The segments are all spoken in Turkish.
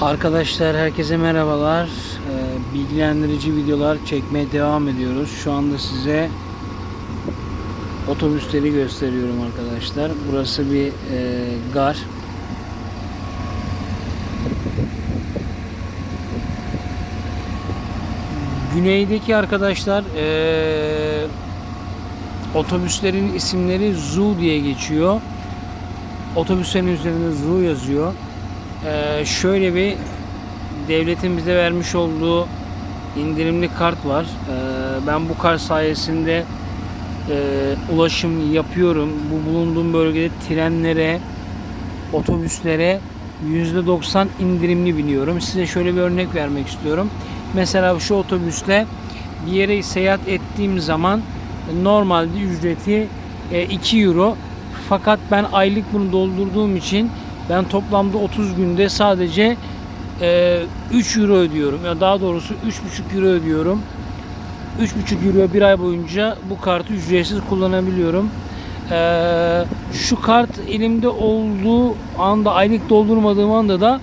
Arkadaşlar herkese merhabalar. Ee, bilgilendirici videolar çekmeye devam ediyoruz. Şu anda size otobüsleri gösteriyorum arkadaşlar. Burası bir e, gar. Güneydeki arkadaşlar e, otobüslerin isimleri Zoo diye geçiyor. Otobüslerin üzerinde Zoo yazıyor. Ee, şöyle bir devletin bize vermiş olduğu indirimli kart var. Ee, ben bu kart sayesinde e, ulaşım yapıyorum. Bu bulunduğum bölgede trenlere, otobüslere %90 indirimli biniyorum. Size şöyle bir örnek vermek istiyorum. Mesela şu otobüsle bir yere seyahat ettiğim zaman normalde ücreti e, 2 euro. Fakat ben aylık bunu doldurduğum için ben toplamda 30 günde sadece e, 3 euro ödüyorum. Ya daha doğrusu 3,5 euro ödüyorum. 3,5 euro bir ay boyunca bu kartı ücretsiz kullanabiliyorum. E, şu kart elimde olduğu anda aylık doldurmadığım anda da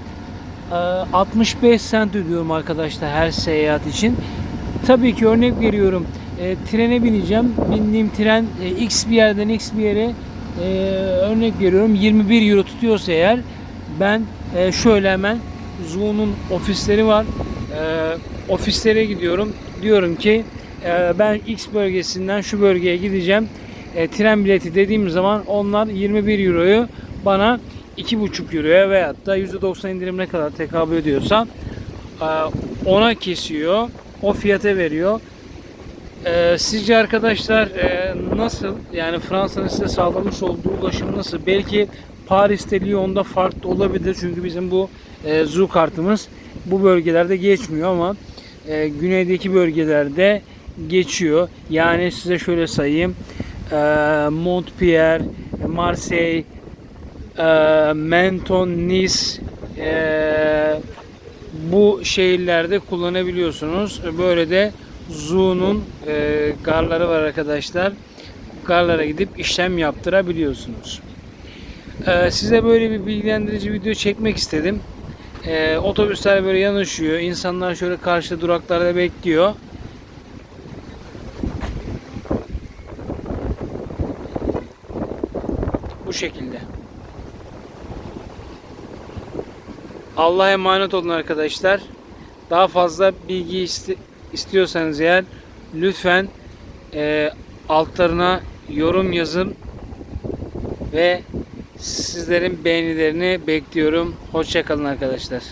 e, 65 sent ödüyorum arkadaşlar her seyahat için. Tabii ki örnek veriyorum. E, trene bineceğim. Bindiğim tren e, X bir yerden X bir yere e, örnek veriyorum 21 euro tutuyorsa eğer ben e, şöyle hemen Zoom'un ofisleri var. E, ofislere gidiyorum. Diyorum ki e, ben X bölgesinden şu bölgeye gideceğim. E, tren bileti dediğim zaman onlar 21 euroyu bana 2,5 euroya veyahut da %90 indirimine kadar tekabül ediyorsa e, ona kesiyor. O fiyata veriyor. Ee, sizce arkadaşlar e, nasıl? Yani Fransa'nın size sağlamış olduğu ulaşım nasıl? Belki Paris'te, Lyon'da farklı olabilir. Çünkü bizim bu e, Zoo kartımız bu bölgelerde geçmiyor ama e, güneydeki bölgelerde geçiyor. Yani size şöyle sayayım. E, Montpellier, Marseille, e, Menton, Nice, e, bu şehirlerde kullanabiliyorsunuz. Böyle de Zoo'nun e, garları var arkadaşlar. Garlara gidip işlem yaptırabiliyorsunuz. E, size böyle bir bilgilendirici video çekmek istedim. E, otobüsler böyle yanaşıyor. İnsanlar şöyle karşı duraklarda bekliyor. Bu şekilde. Allah'a emanet olun arkadaşlar. Daha fazla bilgi iste- istiyorsanız eğer lütfen e, altlarına yorum yazın ve sizlerin beğenilerini bekliyorum. Hoşçakalın arkadaşlar.